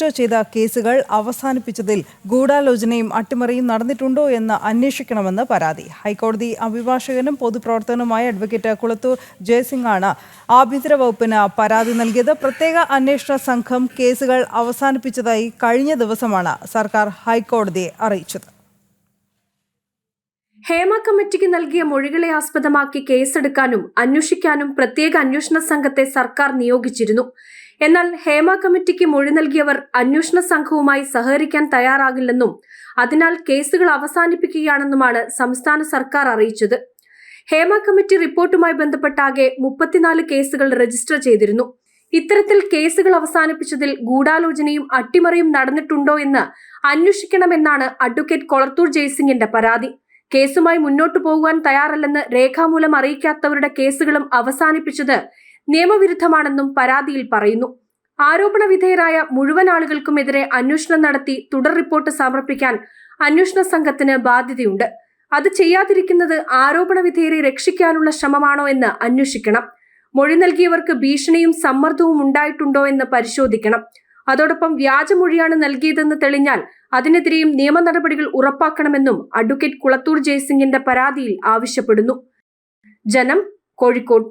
Register ചെയ്ത കേസുകൾ അവസാനിപ്പിച്ചതിൽ ഗൂഢാലോചനയും അട്ടിമറിയും നടന്നിട്ടുണ്ടോ എന്ന് അന്വേഷിക്കണമെന്ന് പരാതി. ഹൈക്കോടതി അഭിഭാഷകനും പൊതുപ്രവർത്തകനുമായ അഡ്വക്കേറ്റ് കുളത്തൂർ ജയസിംഗ് ആണ് ആഭ്യന്തര വകുപ്പിന് പരാതി നൽകിയത്. പ്രത്യേക അന്വേഷണ സംഘം കേസുകൾ അവസാനിപ്പിച്ചതായി കഴിഞ്ഞ ദിവസമാണ് സർക്കാർ ഹൈക്കോടതിയെ അറിയിച്ചത്. ഹേമ കമ്മിറ്റിക്ക് നൽകിയ മൊഴികളെ ആസ്പദമാക്കി കേസെടുക്കാനും അന്വേഷിക്കാനും പ്രത്യേക അന്വേഷണ സംഘത്തെ സർക്കാർ നിയോഗിച്ചിരുന്നു. എന്നാൽ ഹേമ കമ്മിറ്റിക്ക് മൊഴി നൽകിയവർ അന്വേഷണ സംഘവുമായി സഹകരിക്കാൻ തയ്യാറാകില്ലെന്നും അതിനാൽ കേസുകൾ അവസാനിപ്പിക്കുകയാണെന്നുമാണ് സംസ്ഥാന സർക്കാർ അറിയിച്ചത്. ഹേമ കമ്മിറ്റി റിപ്പോർട്ടുമായി ബന്ധപ്പെട്ടാകെ മുപ്പത്തിനാല് കേസുകൾ രജിസ്റ്റർ ചെയ്തിരുന്നു. ഇത്തരത്തിൽ കേസുകൾ അവസാനിപ്പിച്ചതിൽ ഗൂഢാലോചനയും അട്ടിമറിയും നടന്നിട്ടുണ്ടോ എന്ന് അന്വേഷിക്കണമെന്നാണ് അഡ്വക്കേറ്റ് കൊളത്തൂർ ജയ്സിംഗിന്റെ പരാതി. കേസുമായി മുന്നോട്ടു പോകുവാൻ തയ്യാറല്ലെന്ന് രേഖാമൂലം അറിയിക്കാത്തവരുടെ കേസുകളും അവസാനിപ്പിച്ചത് നിയമവിരുദ്ധമാണെന്നും പരാതിയിൽ പറയുന്നു. ആരോപണ വിധേയരായ മുഴുവൻ ആളുകൾക്കുമെതിരെ അന്വേഷണം നടത്തി തുടർ റിപ്പോർട്ട് സമർപ്പിക്കാൻ അന്വേഷണ സംഘത്തിന് ബാധ്യതയുണ്ട്. അത് ചെയ്യാതിരിക്കുന്നത് ആരോപണ വിധേയരെ രക്ഷിക്കാനുള്ള ശ്രമമാണോ എന്ന് അന്വേഷിക്കണം. മൊഴി നൽകിയവർക്ക് ഭീഷണിയും സമ്മർദ്ദവും ഉണ്ടായിട്ടുണ്ടോ എന്ന് പരിശോധിക്കണം. അതോടൊപ്പം വ്യാജമൊഴിയാണ് നൽകിയതെന്ന് തെളിഞ്ഞാൽ അതിനെതിരെയും നിയമ നടപടികൾ ഉറപ്പാക്കണമെന്നും അഡ്വക്കേറ്റ് കുളത്തൂർ ജയസിംഗിന്റെ പരാതിയിൽ ആവശ്യപ്പെടുന്നു. ജനം കോഴിക്കോട്.